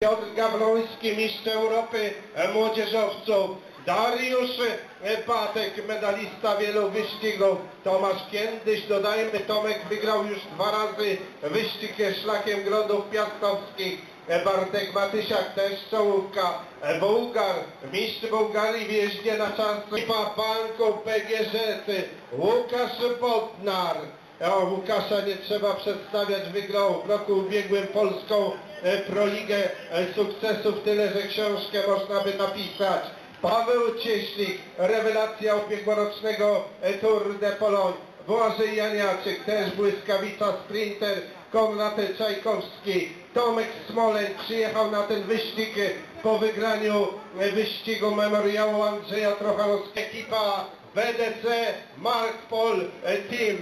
Piotr Gawroński, mistrz Europy e, młodzieżowców, Dariusz e, Patek, medalista wielu wyścigów, Tomasz Kiędyś, dodajmy, Tomek wygrał już dwa razy wyścig szlakiem Grodów Piastowskich, e, Bartek Matysiak też czołówka, Bułgar, mistrz Bułgarii w jeździe na czas Papanku, PGŻ, Łukasz Bodnar, o, Łukasza nie trzeba przedstawiać, wygrał w roku ubiegłym polską e, proligę e, sukcesów, tyle że książkę można by napisać. Paweł Cieślik, rewelacja ubiegłorocznego e, Tour de Pologne. Błażej Janiaczyk, też błyskawica sprinter, Konrad Czajkowski, Tomek Smoleń przyjechał na ten wyścig po wygraniu wyścigu memoriału Andrzeja Trochanowskiego. Ekipa BDC Mark Pol Team.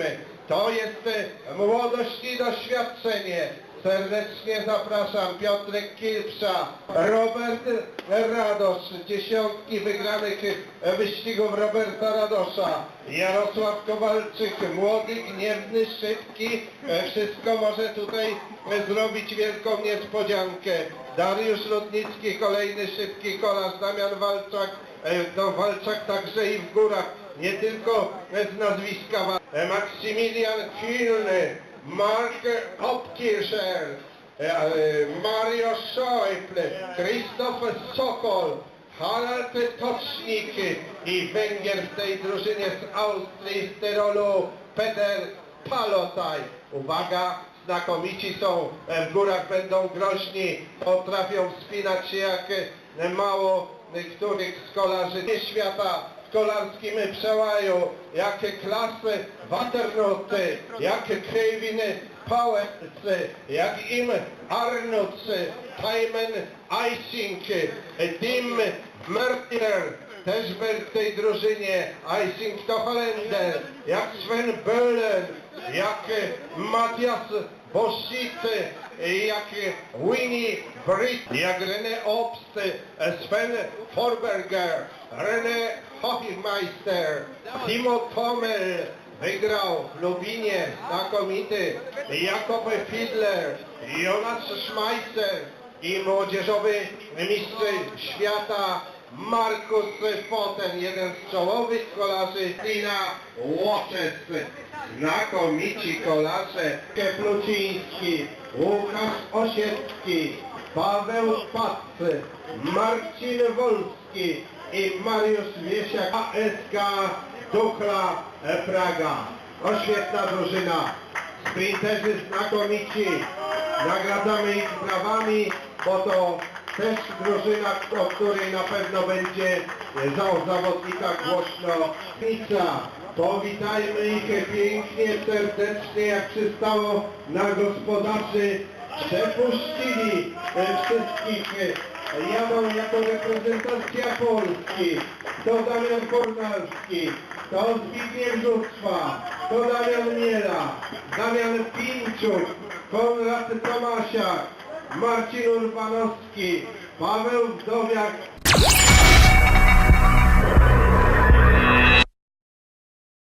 To jest e, młodość i doświadczenie. Serdecznie zapraszam Piotrek Kilpsza, Robert Radosz, dziesiątki wygranych wyścigów Roberta Radosza, Jarosław Kowalczyk, młody, gniewny, szybki, e, wszystko może tutaj e, zrobić wielką niespodziankę. Dariusz Lutnicki, kolejny szybki kolarz, Damian Walczak, no Walczak także i w górach, nie tylko z nazwiska. e, Maksymilian Kilny, Mark Hopkircher, e, Mario Schäuble, Krzysztof Sokol, Harald Tocznik i Węgier w tej drużynie z Austrii, z Tyrolu, Peter Palotaj. Uwaga, znakomici są, e, w górach będą groźni, potrafią wspinać się jak mało których z kolarzy świata kolarskim przełaju, jakie klasy Waternoty, jakie Kevin Powers, jak im Arnolds, Timon Icing, Tim Mertier, też był w tej drużynie, Icing to Holender, jak Sven Böhlen, jak Matthias Boschit, jak Winnie Britt, jak René Obst, Sven Forberger, René Hochmeister, Timo Pommel, wygrał w Lubinie, znakomity, Jakob Fiedler, Jonas Schmeisser i młodzieżowy mistrz świata Markus Foten, jeden z czołowych kolarzy Tina Łoczec, znakomici kolarze Kepluciński, Łukasz Osiecki, Paweł Pac, Marcin Wolski i Mariusz Wiesiak, ASK Duchla Praga. O świetna drużyna, sprinterzy znakomici, nagradzamy ich brawami, bo to też drużyna, o której na pewno będzie za o zawodnikach głośno pizza. Powitajmy ich pięknie, serdecznie, jak przystało na gospodarzy. Przepuścili e, wszystkich. e, Jadą jako reprezentacja Polski. To Damian Kornalski, to Zbigniew Żuczwa, to Damian Miela, Damian Pinczuk, Konrad Tomasiak, Marcin Urbanowski, Paweł Wdowiak,